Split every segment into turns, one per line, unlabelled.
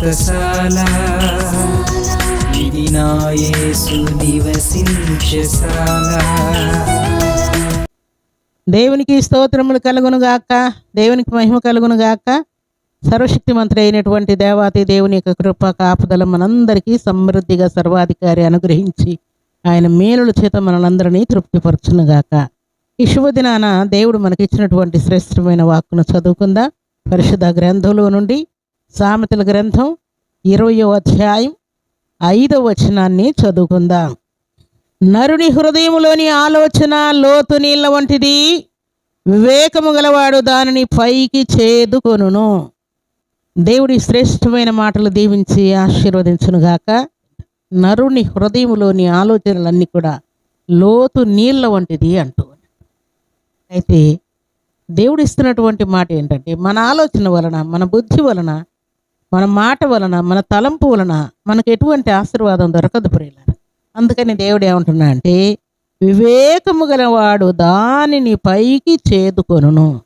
వ్రతశాల ఇది నివసించశాల
దేవునికి స్తోత్రములు కలుగును గాక దేవునికి మహిమ కలుగును గాక సర్వశక్తిమంతుడు అయినటువంటి దేవాతి దేవుని యొక్క కృప కాపుదల మనందరికీ సమృద్ధిగా సర్వాధికారి అనుగ్రహించి ఆయన మేలుల చేత మనలందరినీ తృప్తిపరచును గాక ఈ శుభదినాన దేవుడు మనకిచ్చినటువంటి శ్రేష్టమైన వాక్కును చదువుకుందా. పరిశుద్ధ గ్రంథంలో నుండి సామెతల గ్రంథం ఇరవయో అధ్యాయం ఐదవ వచనాన్ని చదువుకుందాం. నరుని హృదయములోని ఆలోచన లోతు నీళ్ళ వంటిది వివేకము గలవాడు దానిని పైకి చేదుకొనును. దేవుడి శ్రేష్టమైన మాటలు దీవించి ఆశీర్వదించునుగాక నరుని హృదయములోని ఆలోచనలన్నీ కూడా లోతు నీళ్ళ వంటిది అంటూ. అయితే దేవుడు ఇస్తున్నటువంటి మాట ఏంటంటే మన ఆలోచన వలన మన బుద్ధి వలన మన మాట వలన మన తలంపు వలన మనకు ఎటువంటి ఆశీర్వాదం దొరకదు ప్రియులారు. అందుకని దేవుడు ఏమంటున్నా అంటే వివేకము గలవాడు దానిని పైకి చేదుకొనును.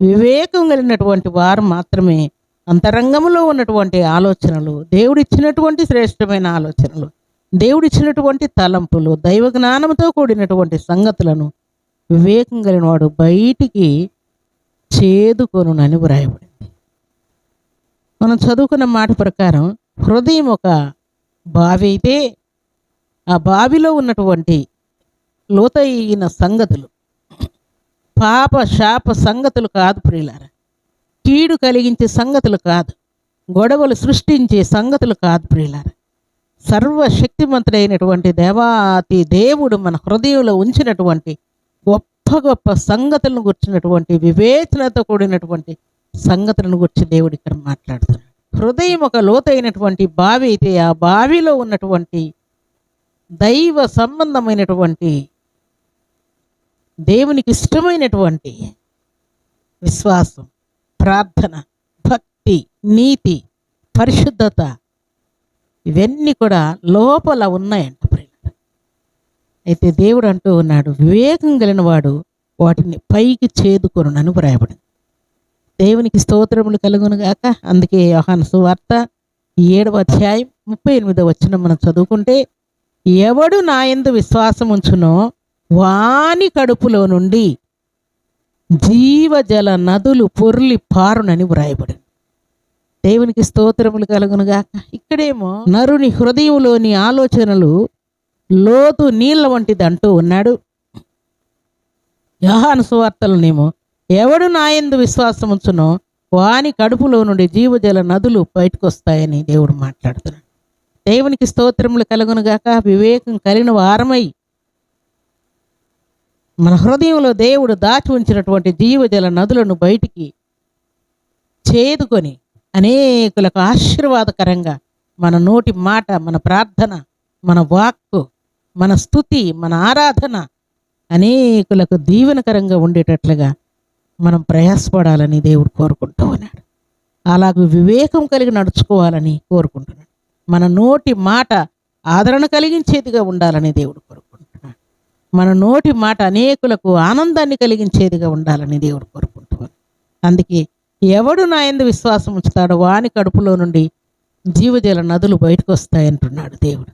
వివేకం కలిగినటువంటి వారు మాత్రమే అంతరంగంలో ఉన్నటువంటి ఆలోచనలు దేవుడిచ్చినటువంటి శ్రేష్టమైన ఆలోచనలు దేవుడిచ్చినటువంటి తలంపులు దైవ జ్ఞానంతో కూడినటువంటి సంగతులను వివేకం కలిగిన వాడు బయటికి చేదుకొనునని వ్రాయబడి మనం చదువుకున్న మాట ప్రకారం హృదయం ఒక బావి అయితే ఆ బావిలో ఉన్నటువంటి లోతైన సంగతులు. పాప శాప సంగతులు కాదు ప్రియులార. కీడు కలిగించే సంగతులు కాదు. గొడవలు సృష్టించే సంగతులు కాదు ప్రియులార. సర్వశక్తిమంతుడైనటువంటి దేవాతి దేవుడు మన హృదయంలో ఉంచినటువంటి గొప్ప గొప్ప సంగతులను గుర్చినటువంటి వివేచనతో కూడినటువంటి సంగతులను గురించి దేవుడు ఇక్కడ మాట్లాడుతున్నాడు హృదయం ఒక లోతైనటువంటి బావి అయితే ఆ బావిలో ఉన్నటువంటి దైవ సంబంధమైనటువంటి దేవునికి ఇష్టమైనటువంటి విశ్వాసం ప్రార్థన భక్తి నీతి పరిశుద్ధత ఇవన్నీ కూడా లోపల ఉన్నాయంట ప్రియులారా. అయితే దేవుడు అంటూ ఉన్నాడు వివేకం కలిగిన వాడు వాటిని పైకి చేదుకొనునని వ్రాయబడింది దేవునికి స్తోత్రములు కలుగునుగాక అందుకే యోహాను సువార్త ఏడవ అధ్యాయం ముప్పై ఎనిమిదవ వచ్చిన మనం చదువుకుంటే ఎవడు నా ఎందు విశ్వాసం ఉంచునో వాని కడుపులో నుండి జీవజల నదులు పొర్లి పారునని వ్రాయబడింది. దేవునికి స్తోత్రములు కలుగునుగాక ఇక్కడేమో నరుని హృదయంలోని ఆలోచనలు లోతు నీళ్ళ వంటిది అంటూ ఉన్నాడు. యోహాను సువార్తలనేమో ఎవడు నాయందు విశ్వాసం ఉంచునో వాని కడుపులో నుండి జీవజల నదులు బయటకు వస్తాయని దేవుడు మాట్లాడుతున్నాడు. దేవునికి స్తోత్రములు కలుగునుగాక వివేకం కలిగిన వారమై మన హృదయంలో దేవుడు దాచి ఉంచినటువంటి జీవజల నదులను బయటికి చేదుకొని అనేకులకు ఆశీర్వాదకరంగా మన నోటి మాట మన ప్రార్థన మన వాక్కు మన స్థుతి మన ఆరాధన అనేకులకు దీవెనకరంగా ఉండేటట్లుగా మనం ప్రయాసపడాలని దేవుడు కోరుకుంటూ ఉన్నాడు. అలాగే వివేకం కలిగి నడుచుకోవాలని కోరుకుంటున్నాడు. మన నోటి మాట ఆదరణ కలిగించేదిగా ఉండాలని దేవుడు కోరుకుంటున్నాడు. మన నోటి మాట అనేకులకు ఆనందాన్ని కలిగించేదిగా ఉండాలని దేవుడు కోరుకుంటున్నాడు అందుకే ఎవడు నా ఎందు విశ్వాసం ఉంచుతాడో వాని కడుపులో నుండి జీవజల నదులు బయటకు వస్తాయంటున్నాడు దేవుడు.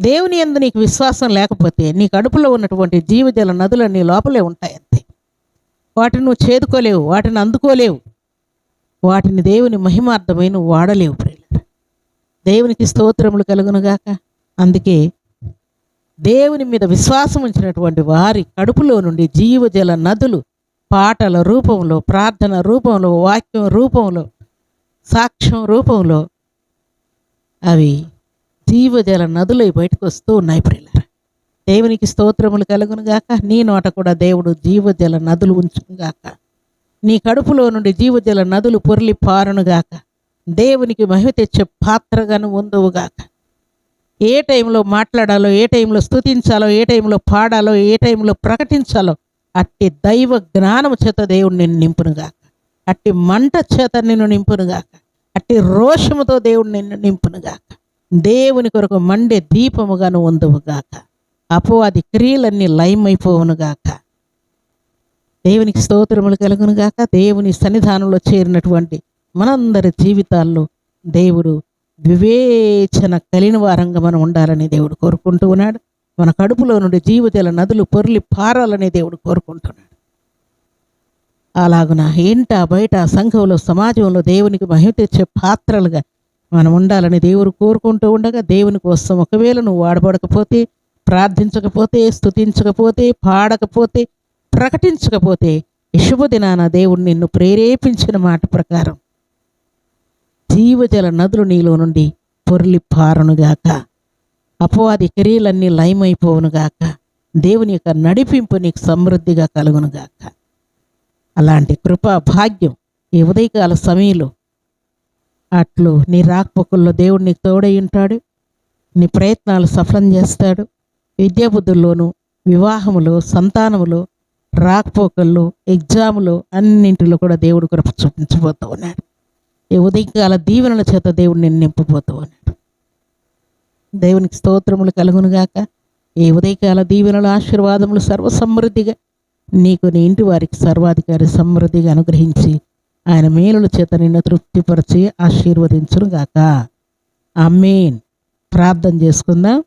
దేవుని ఎందు నీకు విశ్వాసం లేకపోతే నీ కడుపులో ఉన్నటువంటి జీవజల నదులు లోపలే ఉంటాయి వాటిని నువ్వు చేదుకోలేవు వాటిని అందుకోలేవు. వాటిని దేవుని మహిమార్థమై నువ్వు వాడలేవు ప్రియులారా. దేవునికి స్తోత్రములు కలుగునుగాక అందుకే దేవుని మీద విశ్వాసం ఉంచినటువంటి వారి కడుపులో నుండి జీవజల నదులు పాటల రూపంలో ప్రార్థన రూపంలో వాక్యం రూపంలో సాక్ష్యం రూపంలో అవి జీవజల నదులై బయటకు వస్తూ ఉన్నాయి ప్రియులారా. దేవునికి స్తోత్రములు కలుగునుగాక నీ నోట కూడా దేవుడు జీవజల నదులు ఉంచునుగాక నీ కడుపులో నుండి జీవజల నదులు పొర్లి పారునుగాక దేవునికి మహిమ తెచ్చే పాత్రగాను ఉందువుగాక ఏ టైంలో మాట్లాడాలో ఏ టైంలో స్తుతించాలో ఏ టైంలో పాడాలో ఏ టైంలో ప్రకటించాలో అట్టి దైవ జ్ఞానము చేత దేవుడు నిన్ను నింపునుగాక అట్టి మంట చేత నిన్ను నింపునుగాక అట్టి రోషముతో దేవుడు నిన్ను నింపునుగాక దేవుని కొరకు మండే దీపముగాను ఉందువుగాక అపవాది క్రియలన్నీ లయమైపోవునుగాక దేవునికి స్తోత్రములు కలుగునుగాక దేవుని సన్నిధానంలో చేరినటువంటి మనందరి జీవితాల్లో దేవుడు వివేచన కలిగిన వారంగా మనం ఉండాలని దేవుడు కోరుకుంటూ ఉన్నాడు. మన కడుపులో నుండి జీవితాల నదులు పొర్లి పారాలని దేవుడు కోరుకుంటున్నాడు. అలాగున ఇంట బయట సంఘంలో సమాజంలో దేవునికి మహిమ తెచ్చే పాత్రలుగా మనం ఉండాలని దేవుడు కోరుకుంటూ ఉండగా దేవుని కోసం ఒకవేళ నువ్వు వాడబడకపోతే ప్రార్థించకపోతే స్తుతించకపోతే పాడకపోతే ప్రకటించకపోతే శుభదినాన దేవుడు నిన్ను ప్రేరేపించిన మాట ప్రకారం జీవజల నదులు నీలో నుండి పొర్లి పారునుగాక అపవాది క్రియలన్నీ లయమైపోవునుగాక దేవుని యొక్క నడిపింపు నీకు సమృద్ధిగా కలుగునుగాక అలాంటి కృపా భాగ్యం ఈ ఉదయకాల సమయంలో అట్లు నీ రాకపోకల్లో దేవుడు నీకు తోడై ఉంటాడు. నీ ప్రయత్నాలు సఫలం చేస్తాడు. విద్యాబుద్ధుల్లోనూ వివాహములో సంతానములో రాకపోకల్లో ఎగ్జాములో అన్నింటిలో కూడా దేవుడు కృప చూపించబోతూ ఉన్నాడు. ఈ ఉదయకాల దీవెనల చేత దేవుడు నిన్ను నింపబోతూ ఉన్నాడు. దేవునికి స్తోత్రములు కలుగునుగాక ఈ ఉదయకాల దీవెనల ఆశీర్వాదములు సర్వసమృద్ధిగా నీకు నీ ఇంటి వారికి సర్వాధికారి సమృద్ధిగా అనుగ్రహించి ఆయన మేలుల చేత నిన్ను తృప్తిపరిచి ఆశీర్వదించునుగాక మెయిన్ ప్రార్థన చేసుకుందాం.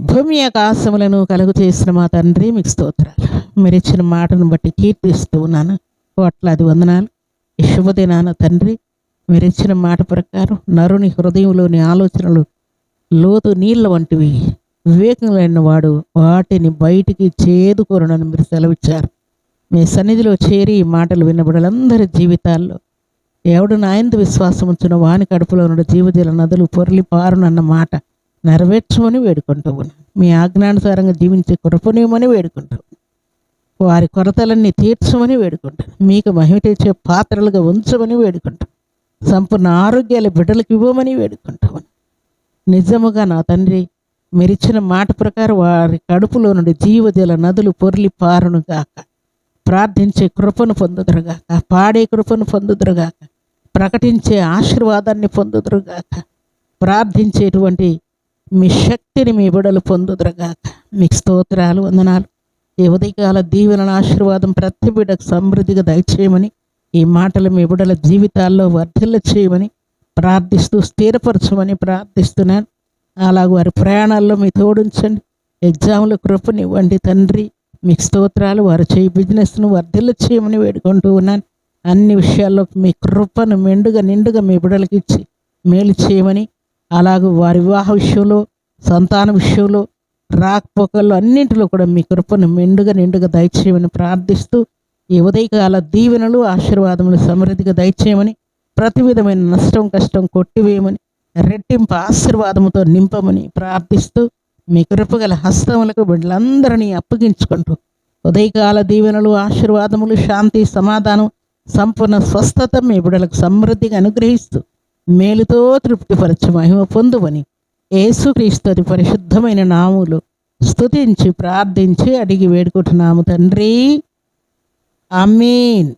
భూమి ఆకాశములను కలుగు చేసిన మా తండ్రి మీకు స్తోత్రాలు. మీరు ఇచ్చిన మాటను బట్టి కీర్తిస్తూ ఉన్నాను. కోట్లాది వందనాలు. ఈ శుభదినాన తండ్రి మీరు ఇచ్చిన మాట ప్రకారం నరుని హృదయంలోని ఆలోచనలు లోతు నీళ్ళ వంటివి వివేకం లేని వాడు వాటిని బయటికి చేదుకోరనని మీరు సెలవిచ్చారు. మీ సన్నిధిలో చేరి ఈ మాటలు విన్నబడలందరి జీవితాల్లో ఎవడు నాయంత విశ్వాసం ఉంచిన వాని కడుపులో ఉన్న జీవజల నదులు పొరలి పారునన్న మాట నెరవేర్చమని వేడుకుంటాము మీ ఆజ్ఞానుసారంగా జీవించే కృపనేమని వేడుకుంటూ వారి కొరతలన్నీ తీర్చమని వేడుకుంటాను మీకు మహిమ తెచ్చే పాత్రలుగా ఉంచమని వేడుకుంటాం సంపూర్ణ ఆరోగ్యాల బిడ్డలకు ఇవ్వమని వేడుకుంటాము నిజముగా నా తండ్రి మీరిచ్చిన మాట ప్రకారం వారి కడుపులో నుండి జీవజల నదులు పొర్లి పారును గాక. ప్రార్థించే కృపను పొందుదురుగాక పాడే కృపను పొందుదురుగాక ప్రకటించే ఆశీర్వాదాన్ని పొందుదురుగాక ప్రార్థించేటువంటి మీ శక్తిని మీ బిడలు పొందుదురుగాక. మీకు స్తోత్రాలు వందనాలు. ఈ ఉదయకాల దీవెన ఆశీర్వాదం ప్రతి బిడ్డకు సమృద్ధిగా దయచేయమని ఈ మాటలు మీ బిడల జీవితాల్లో వర్ధిల్ల చేయమని ప్రార్థిస్తూ స్థిరపరచమని ప్రార్థిస్తున్నాను. అలాగ వారి ప్రయాణాల్లో మీ తోడుంచండి ఎగ్జామ్ల కృపనివ్వండి తండ్రి. మీకు స్తోత్రాలు వారు చేయి బిజినెస్ను వర్ధిల్ల చేయమని వేడుకుంటూ ఉన్నాను. అన్ని విషయాల్లో మీ కృపను మెండుగా నిండుగా మీ బిడ్డలకి ఇచ్చి మేలు చేయమని అలాగే వారి వివాహ విషయంలో సంతాన విషయంలో రాకపోకల్లో అన్నింటిలో కూడా మీ కృపను మెండుగా నిండుగా దయచేయమని ప్రార్థిస్తూ ఈ ఉదయకాల దీవెనలు ఆశీర్వాదములు సమృద్ధిగా దయచేయమని ప్రతి విధమైన నష్టం కష్టం కొట్టివేయమని రెట్టింపు ఆశీర్వాదముతో నింపమని ప్రార్థిస్తూ మీ కృపగల హస్తములకు బిడ్డలందరినీ అప్పగించుకుంటూ ఉదయకాల దీవెనలు ఆశీర్వాదములు శాంతి సమాధానం సంపూర్ణ స్వస్థత మీ బిడ్డలకు సమృద్ధిగా అనుగ్రహిస్తూ మేలుతో తృప్తిపరచు మహిమ పొందువని యేసుక్రీస్తు పరిశుద్ధమైన నాములు స్తుతించి ప్రార్థించి అడిగి వేడుకుంటున్నాము తండ్రి. అమీన్